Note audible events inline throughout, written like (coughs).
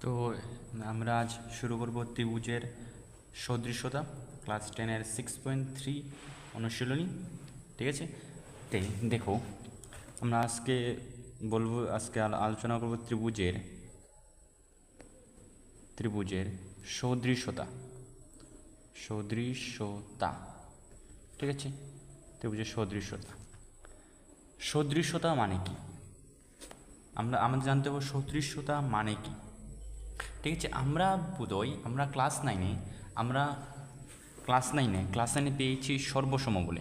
তো আমরা আজ শুরু করব ত্রিভুজের সদৃশ্যতা ক্লাস টেনের সিক্স পয়েন্ট থ্রি অনুশীলনী, ঠিক আছে? তে দেখো, আমরা আজকে বলব, আজকে আলোচনা করব ত্রিভুজের ত্রিভুজের সদৃশ্যতা সদৃশ্যতা, ঠিক আছে? ত্রিভুজের সদৃশ্যতা। সদৃশ্যতা মানে কি? আমরা আমাদের জানতে হবে সদৃশ্যতা মানে কি? ঠিক আছে, আমরা বোধহয়, আমরা ক্লাস নাইনে আমরা ক্লাস নাইনে ক্লাস নাইনে পেয়েছি সর্বসম বলে।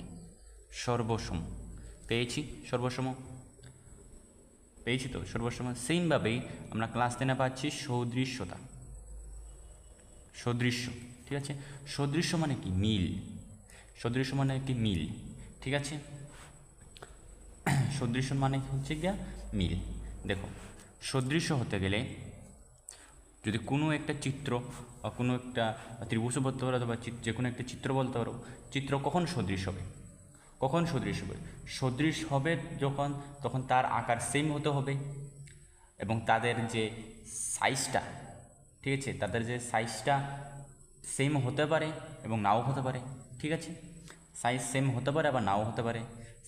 সর্বসম। পেয়েছি সর্বসম? পেয়েছি তো সর্বসম। সেমভাবেই আমরা ক্লাস টেনে পাচ্ছি সদৃশ্যতা। সদৃশ্য, ঠিক আছে? সদৃশ্য মানে কি? মিল। সদৃশ্য মানে কি? মিল, ঠিক আছে? সদৃশ্য মানে হচ্ছে গিয়া মিল। দেখো, সদৃশ্য হতে গেলে যদি কোনো একটা চিত্র বা কোনো একটা ত্রিভুজ বলতে পারো বা চিত- যে কোনো একটা চিত্র বলতে পারো, চিত্র কখন সদৃশ হবে? কখন সদৃশ হবে? সদৃশ হবে যখন, তখন তার আকার সেম হতে হবে এবং তাদের যে সাইজটা ঠিক আছে? তাদের যে সাইজটা সেম হতে পারে এবং নাও হতে পারে, ঠিক আছে? সাইজ সেম হতে পারে আবার নাও হতে পারে।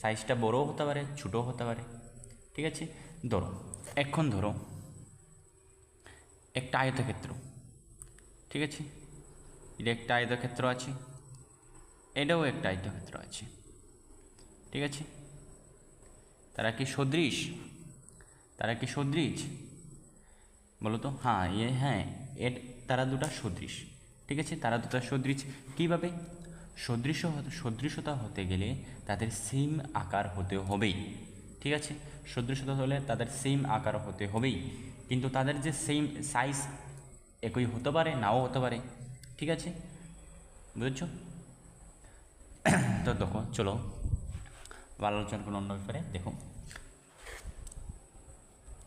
সাইজটা বড়ও হতে পারে, ছোটও হতে পারে, ঠিক আছে? ধরো, এখন ধরো একটা আয়তক্ষেত্র। ঠিক আছে? এটা একটা আয়তক্ষেত্র আছে, এটাও একটা আয়তক্ষেত্র আছে। ঠিক আছে? তারা কি সদৃশ? তারা কি সদৃশ? বলো তো। হ্যাঁ এ হ্যাঁ এর তারা দুটা সদৃশ। ঠিক আছে? তারা দুটা সদৃশ। কীভাবে? সদৃশ সদৃশতা হতে গেলে তাদের সেম আকার হতে হবেই। ঠিক আছে? সদৃশতা হলে তাদের সেম আকার হতে হবেই। কিন্তু তাদের যে সেম সাইজ একই হতে পারে, নাও হতে পারে, ঠিক আছে? বুঝেছ? (coughs) তো দেখো, চলো, আবার আলোচনা অন্য ব্যাপারে, দেখো।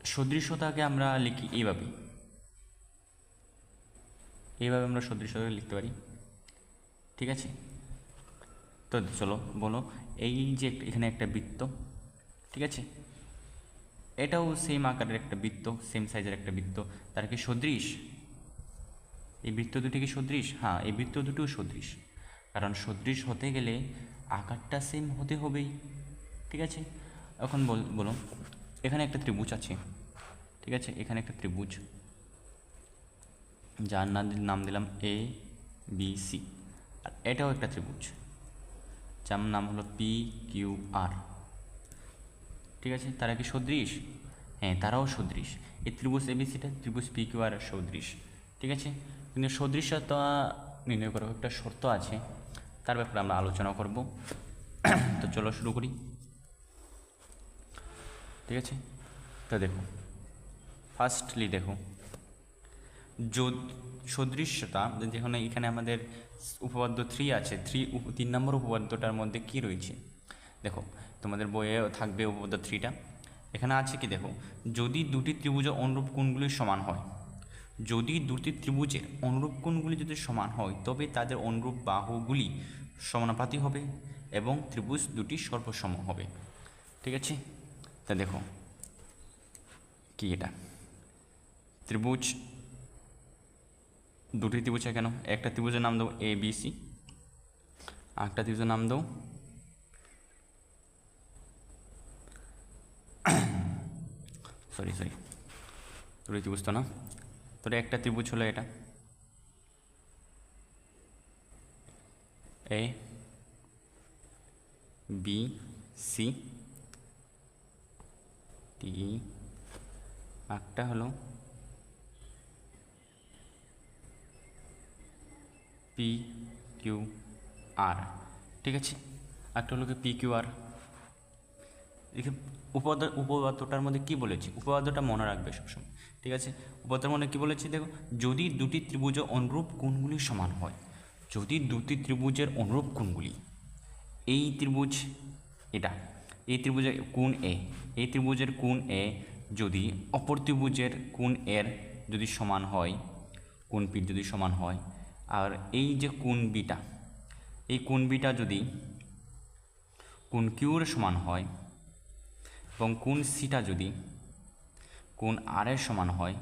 সদৃশ্যতাকে আমরা লিখি এইভাবে এইভাবে আমরা সদৃশ্যতা লিখতে পারি, ঠিক আছে? তো চলো, বলো, এই যে এখানে একটা বৃত্ত, ঠিক আছে? এটাও সেম আকারের একটা বৃত্ত সেম সাইজের একটা বৃত্ত। তার কি সদৃশ? এই বৃত্ত দুটি কি সদৃশ? হ্যাঁ এই বৃত্ত দুটিও সদৃশ। কারণ সদৃশ হতে গেলে আকারটা সেম হতে হবেই। ঠিক আছে? এখন বল বলো এখানে একটা ত্রিভুজ আছে। ঠিক আছে? এখানে একটা ত্রিভুজ। যার নাম দিলাম এ বি সি আর এটাও একটা ত্রিভুজ। যার নাম হলো পি কিউ আর ঠিক আছে? তারা কি সদৃশ? হ্যাঁ তারাও সদৃশ। এই ত্রিভুজ এবিসিটা ত্রিভুজ পি কিউ আর সদৃশ। ঠিক আছে? কিন্তু সদৃশতা নির্ণয় করার একটা শর্ত আছে। তার ব্যাপারে আমরা আলোচনা করব। তো চলো শুরু করি। ঠিক আছে? তো দেখো ফার্স্টলি দেখো সদৃশ্যতা যেখানে এখানে আমাদের উপপাদ্য থ্রি আছে। থ্রি তিন নম্বর উপপাদ্যটার মধ্যে কি রয়েছে? দেখো তোমাদের বইয়ে থাকবে উপপাদ্য থ্রিটা এখানে আছে কি দেখো, যদি দুটি ত্রিভুজের অনুরূপ কোণগুলি সমান হয়, যদি দুটি ত্রিভুজের অনুরূপ কোণগুলি যদি সমান হয়, তবে তাদের অনুরূপ বাহুগুলি সমানুপাতি হবে এবং ত্রিভুজ দুটি সর্বসম হবে। ঠিক আছে? তা দেখো, কি এটা? ত্রিভুজ, দুটি ত্রিভুজ কেন? একটা ত্রিভুজের নাম দাও এ বি সি আর একটা ত্রিভুজের নাম দাও সরি সরি দুটি ত্রিভুজ তো না? তোর একটা ত্রিভুজ হলো এটা। এ বি সি টি একটা হলো। পি কিউ আর ঠিক আছে? একটা হলো কি পি কিউ আর উপপাদ্য, উপপাদ্যটার মধ্যে কী বলেছি? উপপাদ্যটা মনে রাখবে সবসময়, ঠিক আছে? উপপাদ্যের মধ্যে কী বলেছি দেখো? যদি দুটি ত্রিভুজের অনুরূপ কোণগুলি সমান হয়, যদি দুটি ত্রিভুজের অনুরূপ কোণগুলি, এই ত্রিভুজ এটা, এই ত্রিভুজের কোণ এ, এই ত্রিভুজের কোণ এ যদি অপর ত্রিভুজের কোণ এর যদি সমান হয়, কোণ পির যদি সমান হয়, আর এই যে কোণ বিটা, এই কোণ বিটা যদি কোণ কিউর সমান হয় এবং কোন সিটা যদি কোন আর এর সমান হয়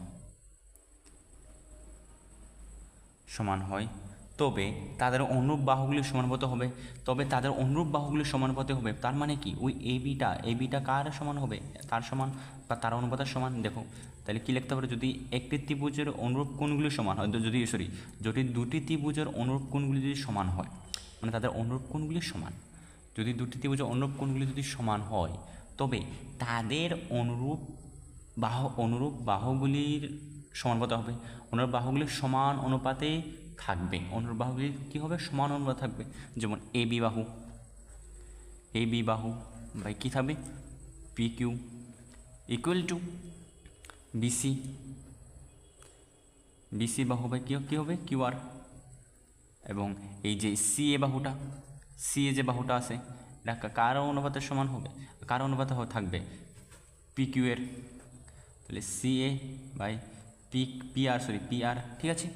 সমান হয়, তবে তাদের অনুরূপ বাহুগুলি সমানুপাতে হবে। তবে তাদের অনুরূপ বাহুগুলি সমানুপাতে হবে, তার মানে কি? ওই এ বিটা এ বিটা কার সমান হবে? তার সমান বা তার অনুপাতের সমান? দেখো, তাহলে কী লিখতে পারে? যদি একটি ত্রিভুজের অনুরূপ কোণগুলি সমান হয়, যদি সরি যদি দুটি ত্রিভুজের অনুরূপ কোণগুলি যদি সমান হয় মানে তাদের অনুরূপ কোণগুলি সমান, যদি দুটি ত্রিভুজের অনুরূপ কোণগুলি যদি সমান হয় তবে তাদের অনুরূপ বাহ, অনুরূপ বাহুগুলির সমানুপাতে হবে। অনুরূপ বাহুগুলির সমান অনুপাতে থাকবে। অনুরূপ বাহুগুলির কী হবে? সমান অনুপাতে থাকবে। যেমন এ বি বাহু। এ বি বাহু বাই কী থাকবে? P Q equal to BC BC বাহু বাই কী কী হবে? Q R. এবং এই যে সি এ বাহুটা, সি এ যে বাহুটা আছে এটা কার অনুপাতের সমান হবে? কার অনুপাতে থাকবে? পি কিউ এর। তাহলে C A by P P R sorry P R ঠিক আছে?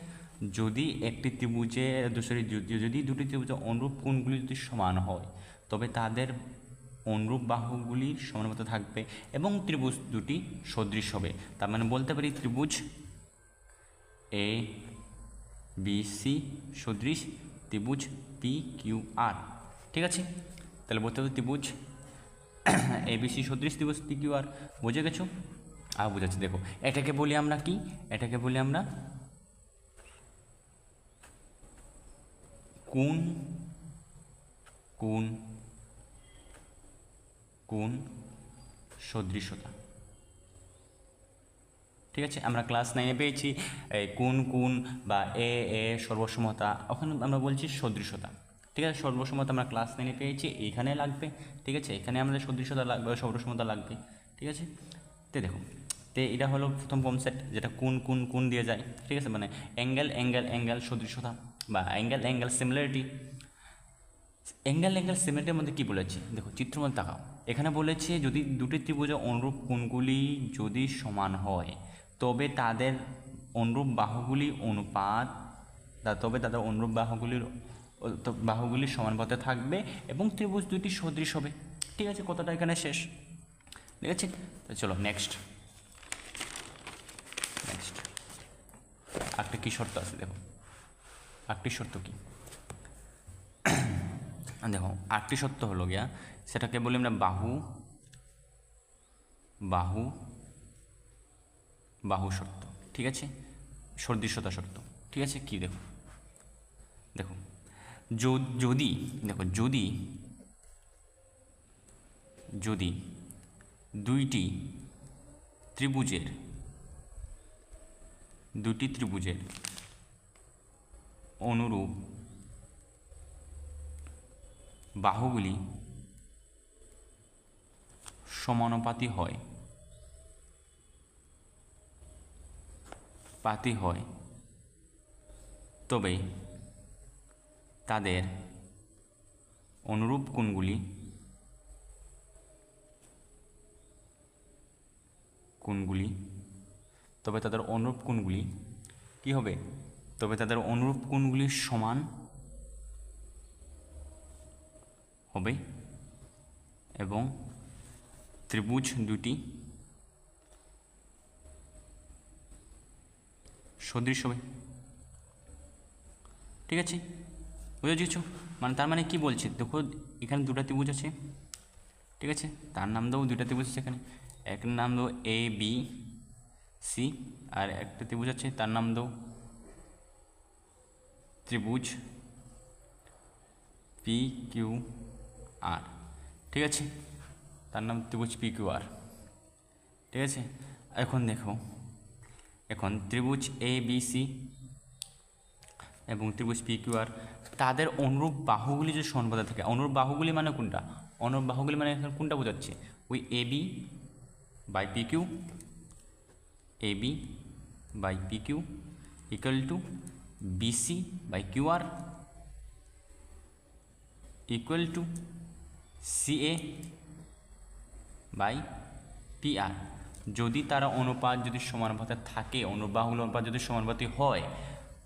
যদি একটি ত্রিভুজে, সরি যদি দুটি ত্রিভুজে অনুরূপ কোণগুলি যদি সমান হয়, তবে তাদের অনুরূপ বাহুগুলির সমানুপাতে থাকবে এবং ত্রিভুজ দুটি সদৃশ হবে। তার মানে বলতে পারি ত্রিভুজ এ বি সি সদৃশ, ত্রিভুজ পি কিউ আর ঠিক আছে? তাহলে বলতে হবে ত্রিভুজ। (coughs) এ, বি, সি, সদৃশ ত্রিভুজ পি কিউ, আর, বুঝে গেছো? আর বুঝাচ্ছি, দেখো, এটাকে বলি আমরা কি? এটাকে বলি আমরা কোন কোন কোন সদৃশতা। ঠিক আছে? আমরা ক্লাস নাইনে পেয়েছি কোন কোন বা এ এ, সর্বসমতা, ওখানে আমরা বলছি সদৃশতা। ঠিক আছে? সর্বসমতা আমরা ক্লাস নাইনে পেয়েছি, এইখানে লাগবে, ঠিক আছে? এখানে আমাদের সদৃশতা লাগবে সর্বসমতা লাগবে, ঠিক আছে? তে দেখো তে এটা হলো প্রথম কনসেপ্ট যেটা কোন কোন কোন দিয়ে যায়, ঠিক আছে? মানে অ্যাঙ্গেল অ্যাঙ্গেল অ্যাঙ্গেল সদৃশতা, বা angle angle similarity angle angle সিমেন্টের মধ্যে কী বলেছি? দেখো চিত্র মধ্যে তাকাও। এখানে বলেছে যদি দুটি ত্রিভুজের অনুরূপ কোণগুলি যদি সমান হয়, তবে তাদের অনুরূপ বাহুগুলি অনুপাত তবে তাদের অনুরূপ বাহুগুলির তো বাহুগুলির সমানুপাতে থাকবে এবং ত্রিভুজ দুটি সদৃশ হবে। ঠিক আছে কতটা এখানে শেষ। ঠিক আছে? তো চলো নেক্সট নেক্সট একটা কী শর্ত আছে, দেখো। আটটি শর্ত কী? (clears throat) দেখো আটটি শর্ত হলো গিয়া, সেটাকে বলি আমরা বাহু বাহু বাহু শর্ত। ঠিক আছে? সদৃশ্যতা শর্ত। ঠিক আছে? কি দেখো? দেখো যদি, দেখো, যদি যদি দুইটি ত্রিভুজের, দুটি ত্রিভুজের অনুরূপ বাহুগুলি সমানুপাতি হয়, পাতি হয়, তবে তাদের অনুরূপ কোণগুলি কোণগুলি তবে তাদের অনুরূপ কোণগুলি কি হবে? তবে তাদের অনুরূপ কোণগুলি সমান হবে এবং ত্রিভুজ দুটি সদৃশ হবে। ঠিক আছে? বুঝে কিছু মানে তার মানে কি বলছে? দেখো, এখানে দুটো ত্রিভুজ আছে, ঠিক আছে? তার নাম দাও দুইটা ত্রিভুজ আছে এখানে। এক নাম দাও এ বি সি আর একটা ত্রিভুজ আছে, তার নাম দাও ত্রিভুজ পি কিউ আর ঠিক আছে? তার নাম ত্রিভুজ পি কিউ আর ঠিক আছে? এখন দেখো, এখন ত্রিভুজ এ বি সি এবং ত্রিভুজ পি কিউ আর তাদের অনুরূপ বাহুগুলি যে সমানুপাতে থাকে, অনুরূপ বাহুগুলি মানে কোনটা? অনুরূপ বাহুগুলি মানে কোনটা বোঝাচ্ছে? ওই A B by P Q A B by P Q equal to BC by Q R equal to C A by P R যদি তারা অনুপাত যদি সমানুপাতে থাকে অনুবাহুল অনুপাত যদি সমানুপাতি হয়,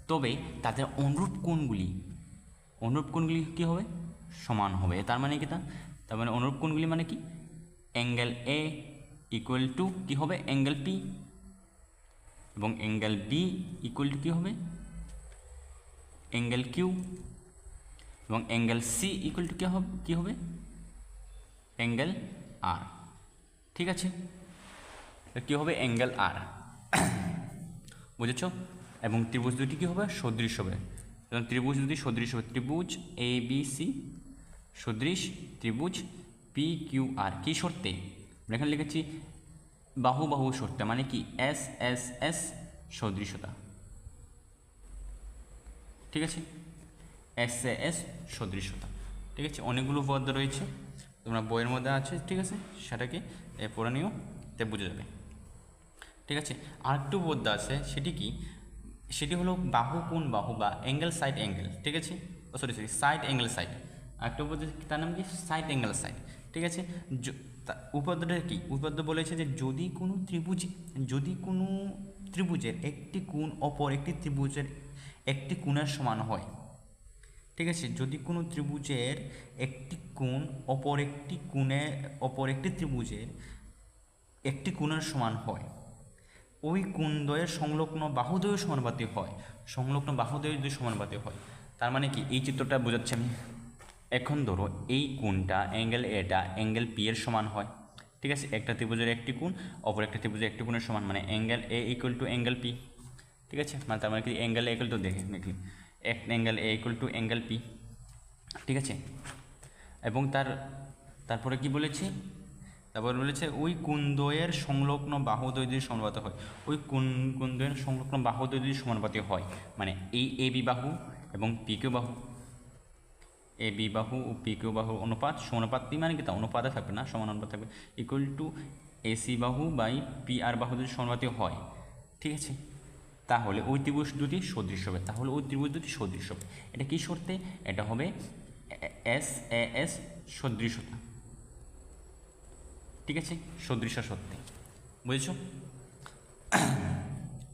তবে তাদের অনুরূপ কোণগুলি অনুরূপ কোণগুলি কী হবে? সমান হবে। তার মানে কি তা? তার মানে অনুরূপ কোণগুলি মানে কি? অ্যাঙ্গেল এ ইকুয়াল টু কী হবে? অ্যাঙ্গেল পি এবং অ্যাঙ্গেল বি ইকুয়াল টু কী হবে? অ্যাঙ্গেল কিউ এবং অ্যাঙ্গেল সি ইকুয়াল টু কী হবে কী হবে? অ্যাঙ্গেল আর ঠিক আছে? কী হবে? অ্যাঙ্গেল আর (coughs) বুঝেছ? এবং ত্রিভুজ দুটি কী হবে? সদৃশ হবে। এবং ত্রিভুজ দুটি সদৃশ ত্রিভুজ এ বি সি সদৃশ। ত্রিভুজ পি কিউ আর কী শর্তে? আমরা এখানে লিখেছি বাহু বাহু শর্তে মানে কি? এস এস এস সদৃশতা। ঠিক আছে? এস এ এস সদৃশতা। ঠিক আছে? অনেকগুলো উপপাদ্য রয়েছে। তোমরা বইয়ের মধ্যে আছে, ঠিক আছে? সেটাকে পড়ে নিও, তে বুঝে যাবে। ঠিক আছে? আরেকটু উপপাদ্য আছে, সেটি কি? সেটি হলো বাহু কোণ বাহু বা অ্যাঙ্গেল সাইড অ্যাঙ্গেল ঠিক আছে? ও sorry sorry side angle side আরেকটা উপপাদ্য তার নাম কি? সাইড অ্যাঙ্গেল সাইড ঠিক আছে? উপপাদ্যটা কি? উপপাদ্য বলেছে যে যদি কোনো ত্রিভুজ, যদি কোনো ত্রিভুজের একটি কোণ অপর একটি ত্রিভুজের একটি কোণের সমান হয়, ঠিক আছে? যদি কোনো ত্রিভুজের একটি কোণ অপর একটি কোণে, অপর একটি ত্রিভুজের একটি কোণের সমান হয় ওই কোণদ্বয়ের সংলগ্ন বাহুদ্বয়ের সমানুপাতি হয়? সংলগ্ন বাহুদ্বয়ের যদি সমানুপাতি হয়, তার মানে কি? এই চিত্রটা বোঝাচ্ছি আমি। এখন ধরো, এই কোণটা অ্যাঙ্গেল এটা অ্যাঙ্গেল পি এর সমান হয়। ঠিক আছে? একটা ত্রিভুজের একটি কোণ, অপর একটা ত্রিভুজের একটি কোণের সমান মানে angle A equal to angle P ঠিক আছে? মানে তার মানে কি? অ্যাঙ্গেল এ ইকুয়াল টু দেখে, দেখি। এক angle A equal to angle P ঠিক আছে? এবং তার, তারপরে কি বলেছে? তারপর বলেছে, ওই কুন্দয়ের সংলগ্ন বাহুদ্বয় যদি সমানুপাত হয়। ওই কুন কুন্দয়ের সংলগ্ন বাহুদ্বয় যদি সমানুপাতি হয়। মানে এই এ বি বাহু এবং পি কিউ বাহু। এ বি বাহু ও পি কিউ বাহু অনুপাত সমানুপাতি মানে কি তা? অনুপাতে থাকবে না সমান অনুপাত থাকবে ইকুয়াল টু এসি বাহু বাই পি আর বাহু যদি সমানুপাতি হয়। ঠিক আছে? তাহলে ওই ত্রিভুজ দুটি সদৃশ হবে। তাহলে ওই ত্রিভুজ দুটি সদৃশ হবে। এটা কি শর্তে? এটা হবে এস, এ, এস সদৃশতা ঠিক আছে? সদৃশ সত্যি। বুঝেছ? (clears throat)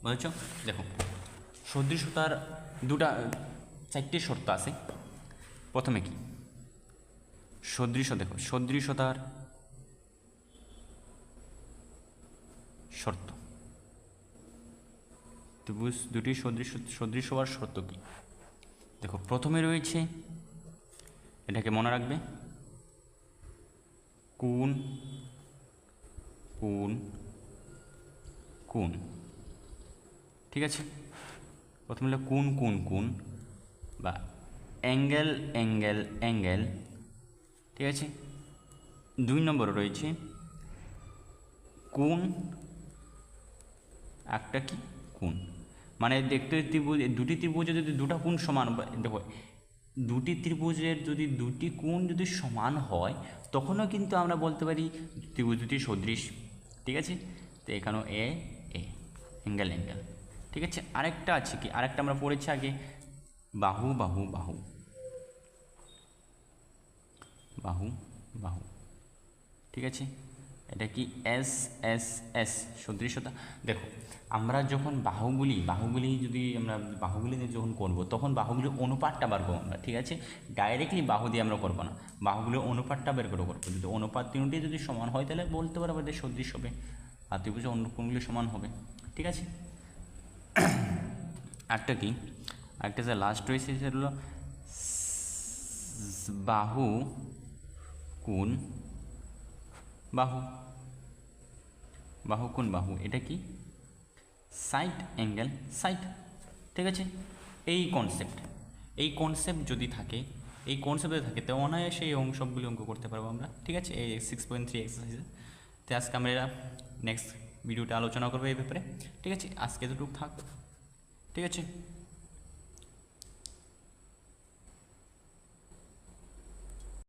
বুঝেছ? দেখো, সদৃশতার দুটা, চারটে শর্ত আছে। প্রথমে কি? সদৃশ, দেখো, সদৃশতার শর্ত। ত্রিভুজ দুটি সদৃশ সদৃশ হওয়ার শর্ত কি? দেখো, প্রথমে রয়েছে, এটাকে মনে রাখবে কোন কোন? কোন? ঠিক আছে? প্রথমে হলো কোন কোন কোন? বা অ্যাঙ্গেল অ্যাঙ্গেল অ্যাঙ্গেল। ঠিক আছে? দুই নম্বরে রয়েছে কোন, একটা কি? কোন। মানে দেখতে ত্রিভুজ, দুটি ত্রিভুজে যদি দুটা কোণ সমান দেখো, দুটি ত্রিভুজের যদি দুটি কোণ যদি সমান হয়, তখনও কিন্তু আমরা বলতে পারি ত্রিভুজ দুটি সদৃশ। ঠিক আছে? তো এখানেও এ এ অ্যাঙ্গেল অ্যাঙ্গেল ঠিক আছে? আরেকটা আছে কি? আরেকটা আমরা পড়েছি আগে। বাহু বাহু বাহু। বাহু বাহু। ঠিক আছে? এটা কি এস এস এস, সদৃশতা? দেখো, আমরা যখন বাহুগুলি বাহুগুলি যদি আমরা বাহুগুলি দিয়ে যখন করব, তখন বাহুগুলির অনুপাতটা বার করব আমরা, ঠিক আছে? ডাইরেক্টলি বাহু দিয়ে আমরা করব না। বাহুগুলির অনুপাতটা বের করে করব। যদি অনুপাত তিনটি যদি সমান হয়, তাহলে বলতে পারব যে সদৃশ হবে। আর ত্রিভুজে অন্য কোনগুলি সমান হবে, ঠিক আছে? (coughs) একটা কি? একটা যে লাস্ট রয়েছে, সেটা হলো বাহু কোন বাহু। বাহু কোন বাহু? এটা কি? সাইড অ্যাঙ্গেল সাইড ঠিক আছে? এই কনসেপ্ট এই কনসেপ্ট যদি থাকে, এই কনসেপ্ট থাকে, তো অনায়াসে এই সবগুলি অঙ্ক করতে পারব আমরা। ঠিক আছে? এই সিক্স পয়েন্ট থ্রি এক্সারসাইজে তো আজকে আমরা নেক্সট ভিডিওটা আলোচনা করব এই ব্যাপারে। ঠিক আছে? আজকে এতটুকু থাক। ঠিক আছে?